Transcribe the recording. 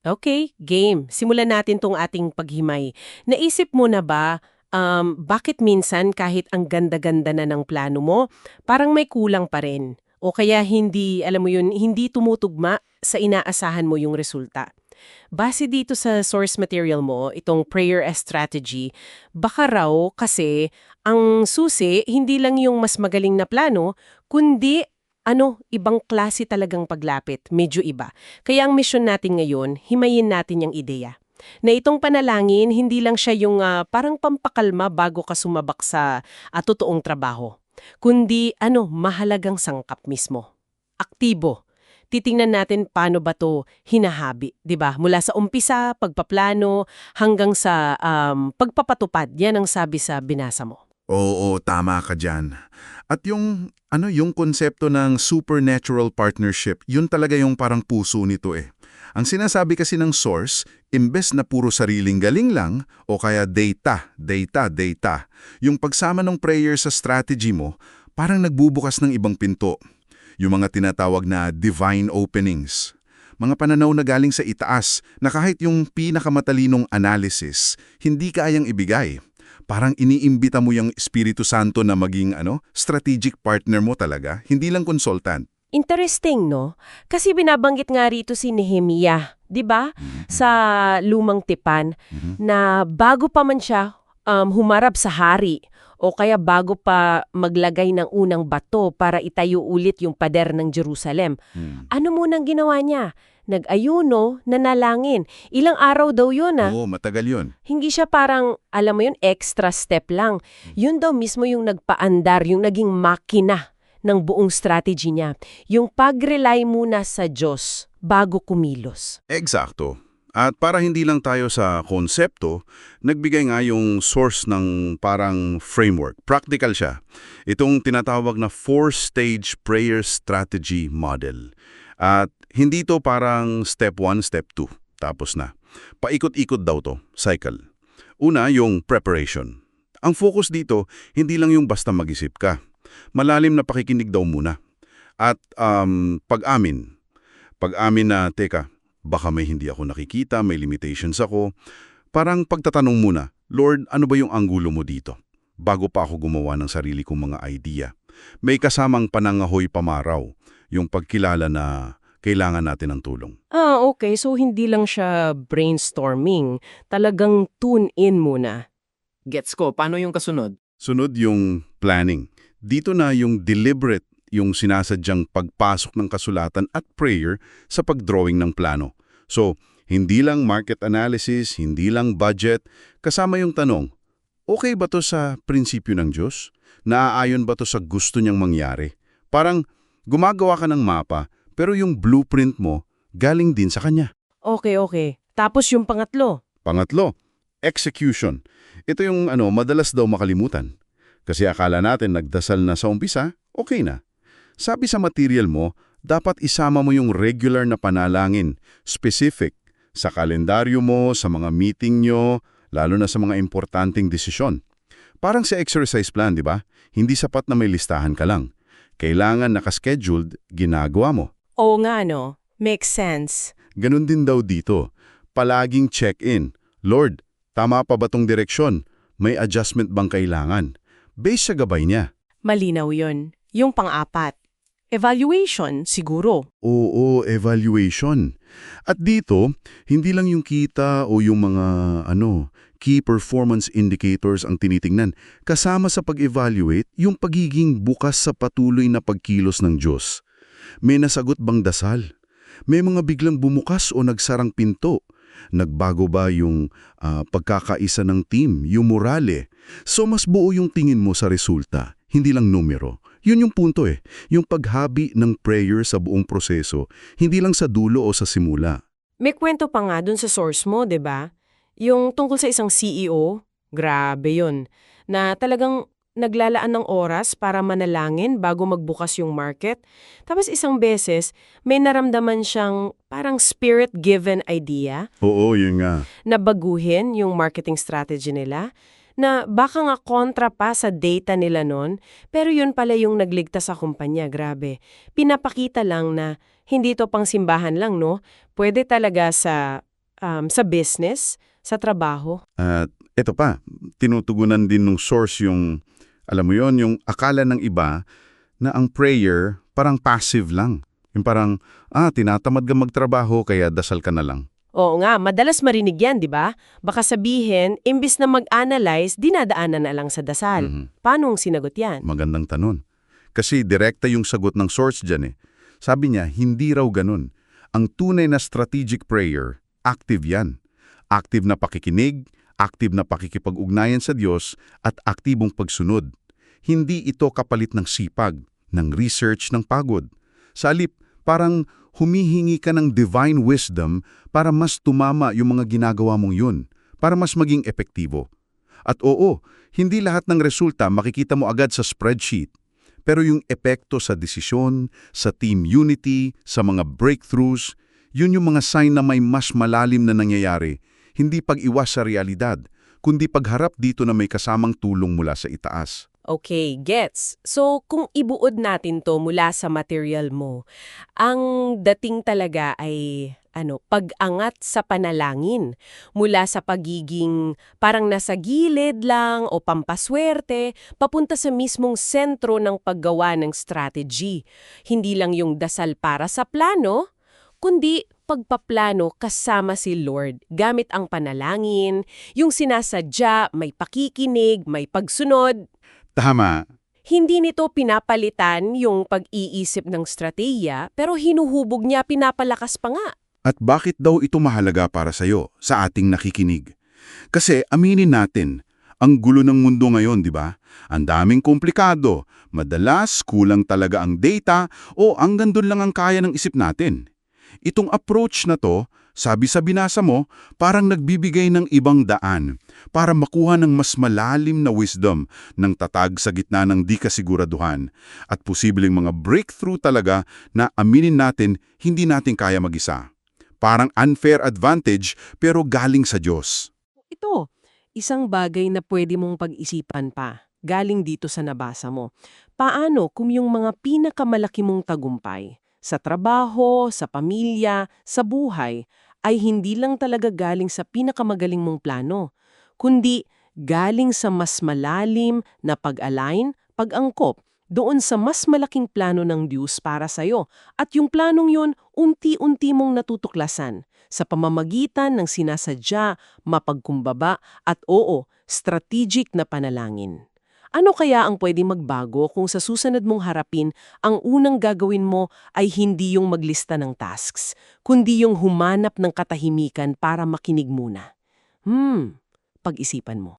Okay, game. Simulan natin tong ating paghimay. Naisip mo na ba um, bakit minsan kahit ang ganda-ganda na ng plano mo, parang may kulang pa rin? O kaya hindi, alam mo yun, hindi tumutugma sa inaasahan mo yung resulta? Base dito sa source material mo, itong prayer as strategy, baka raw kasi ang susi hindi lang yung mas magaling na plano, kundi ano, ibang klase talagang paglapit, medyo iba. Kaya ang mission natin ngayon, himayin natin yung ideya. Na itong panalangin, hindi lang siya yung ah, parang pampakalma bago ka sumabak sa ah, totoong trabaho. Kundi ano, mahalagang sangkap mismo. Aktibo. Titingnan natin paano ba to hinahabi, 'di ba? Mula sa umpisa, pagpaplano, hanggang sa um, pagpapatupad. Yan ang sabi sa binasa mo. Oo, tama ka dyan. At yung, ano, yung konsepto ng supernatural partnership, yun talaga yung parang puso nito eh. Ang sinasabi kasi ng source, imbes na puro sariling galing lang, o kaya data, data, data, yung pagsama ng prayer sa strategy mo, parang nagbubukas ng ibang pinto. Yung mga tinatawag na divine openings. Mga pananaw na galing sa itaas na kahit yung pinakamatalinong analysis, hindi kayang ibigay parang iniimbita mo yung Espiritu Santo na maging ano, strategic partner mo talaga, hindi lang consultant. Interesting, no? Kasi binabanggit nga rito si Nehemiah, 'di ba? Sa lumang tipan na bago pa man siya um, humarap sa hari o kaya bago pa maglagay ng unang bato para itayo ulit yung pader ng Jerusalem. Hmm. Ano munang ginawa niya? Nag-ayuno, nanalangin. Ilang araw daw yun ah. Oo, matagal yun. Hindi siya parang, alam mo yun, extra step lang. Yun daw mismo yung nagpaandar, yung naging makina ng buong strategy niya. Yung pag-rely muna sa Diyos bago kumilos. Eksakto. At para hindi lang tayo sa konsepto, nagbigay nga yung source ng parang framework. Practical siya. Itong tinatawag na four-stage prayer strategy model. At hindi to parang step 1, step 2. Tapos na. Paikot-ikot daw to, cycle. Una, yung preparation. Ang focus dito, hindi lang yung basta mag-isip ka. Malalim na pakikinig daw muna. At um, pag-amin. Pag-amin na, teka, baka may hindi ako nakikita, may limitations ako. Parang pagtatanong muna, Lord, ano ba yung anggulo mo dito? Bago pa ako gumawa ng sarili kong mga idea. May kasamang panangahoy pamaraw, yung pagkilala na kailangan natin ng tulong. Ah, okay. So, hindi lang siya brainstorming. Talagang tune in muna. Gets ko, paano yung kasunod? Sunod yung planning. Dito na yung deliberate, yung sinasadyang pagpasok ng kasulatan at prayer sa pagdrawing ng plano. So, hindi lang market analysis, hindi lang budget, kasama yung tanong, okay ba to sa prinsipyo ng Diyos? Naaayon ba to sa gusto niyang mangyari? Parang gumagawa ka ng mapa, pero yung blueprint mo galing din sa Kanya. Okay, okay. Tapos yung pangatlo. Pangatlo, execution. Ito yung ano, madalas daw makalimutan. Kasi akala natin nagdasal na sa umpisa, okay na. Sabi sa material mo, dapat isama mo yung regular na panalangin, specific, sa kalendaryo mo, sa mga meeting nyo, lalo na sa mga importanteng desisyon. Parang sa exercise plan, di ba? Hindi sapat na may listahan ka lang. Kailangan nakascheduled, ginagawa mo. Oo nga, no? Makes sense. Ganun din daw dito. Palaging check-in. Lord, tama pa ba tong direksyon? May adjustment bang kailangan? Based sa gabay niya. Malinaw yon. Yung pang-apat. Evaluation, siguro. Oo, evaluation. At dito, hindi lang yung kita o yung mga ano, key performance indicators ang tinitingnan. Kasama sa pag-evaluate, yung pagiging bukas sa patuloy na pagkilos ng Diyos. May nasagot bang dasal? May mga biglang bumukas o nagsarang pinto? Nagbago ba yung ah, pagkakaisa ng team, yung morale? So mas buo yung tingin mo sa resulta, hindi lang numero. Yun yung punto eh, yung paghabi ng prayer sa buong proseso, hindi lang sa dulo o sa simula. May kwento pa nga dun sa source mo, ba? Yung tungkol sa isang CEO, grabe 'yun, na talagang naglalaan ng oras para manalangin bago magbukas yung market. Tapos isang beses, may naramdaman siyang parang spirit-given idea Oo, yun nga. na baguhin yung marketing strategy nila na baka nga kontra pa sa data nila nun, pero yun pala yung nagligtas sa kumpanya, grabe. Pinapakita lang na hindi to pang simbahan lang, no? Pwede talaga sa Um, sa business, sa trabaho. At ito pa, tinutugunan din ng source yung, alam mo yon yung akala ng iba na ang prayer parang passive lang. Yung parang, ah, tinatamad ka magtrabaho kaya dasal ka na lang. Oo nga, madalas marinig yan, di ba? Baka sabihin, imbis na mag-analyze, dinadaanan na lang sa dasal. Mhm. Paano ang sinagot yan? Magandang tanong. Kasi direkta yung sagot ng source dyan eh. Sabi niya, hindi raw ganun. Ang tunay na strategic prayer, active yan. Active na pakikinig, active na pakikipag-ugnayan sa Diyos, at aktibong pagsunod. Hindi ito kapalit ng sipag, ng research, ng pagod. Sa alip, parang humihingi ka ng divine wisdom para mas tumama yung mga ginagawa mong yun, para mas maging epektibo. At oo, hindi lahat ng resulta makikita mo agad sa spreadsheet. Pero yung epekto sa desisyon, sa team unity, sa mga breakthroughs, yun yung mga sign na may mas malalim na nangyayari, hindi pag-iwas sa realidad, kundi pagharap dito na may kasamang tulong mula sa itaas. Okay, gets. So, kung ibuod natin to mula sa material mo, ang dating talaga ay ano, pag-angat sa panalangin. Mula sa pagiging parang nasa gilid lang o pampaswerte, papunta sa mismong sentro ng paggawa ng strategy. Hindi lang yung dasal para sa plano, kundi pagpaplano kasama si Lord gamit ang panalangin, yung sinasadya, may pakikinig, may pagsunod, Tama. hindi nito pinapalitan yung pag-iisip ng strategiya, pero hinuhubog niya pinapalakas pa nga. At bakit daw ito mahalaga para sa'yo, sa ating nakikinig? Kasi aminin natin, ang gulo ng mundo ngayon, di ba? Ang daming komplikado, madalas kulang talaga ang data o hanggang doon lang ang kaya ng isip natin. Itong approach na to, sabi sa binasa mo, parang nagbibigay ng ibang daan para makuha ng mas malalim na wisdom ng tatag sa gitna ng di kasiguraduhan at posibleng mga breakthrough talaga na aminin natin hindi natin kaya mag-isa. Parang unfair advantage pero galing sa Diyos. Ito, isang bagay na pwede mong pag-isipan pa, galing dito sa nabasa mo. Paano kung yung mga pinakamalaki mong tagumpay, sa trabaho, sa pamilya, sa buhay, ay hindi lang talaga galing sa pinakamagaling mong plano, kundi galing sa mas malalim na pag-align, pag-angkop, doon sa mas malaking plano ng Diyos para sa'yo. At yung planong yun, unti-unti mong natutuklasan sa pamamagitan ng sinasadya, mapagkumbaba at oo, strategic na panalangin. Ano kaya ang pwede magbago kung sa susunod mong harapin, ang unang gagawin mo ay hindi yung maglista ng tasks, kundi yung humanap ng katahimikan para makinig muna? Hmm, pag-isipan mo.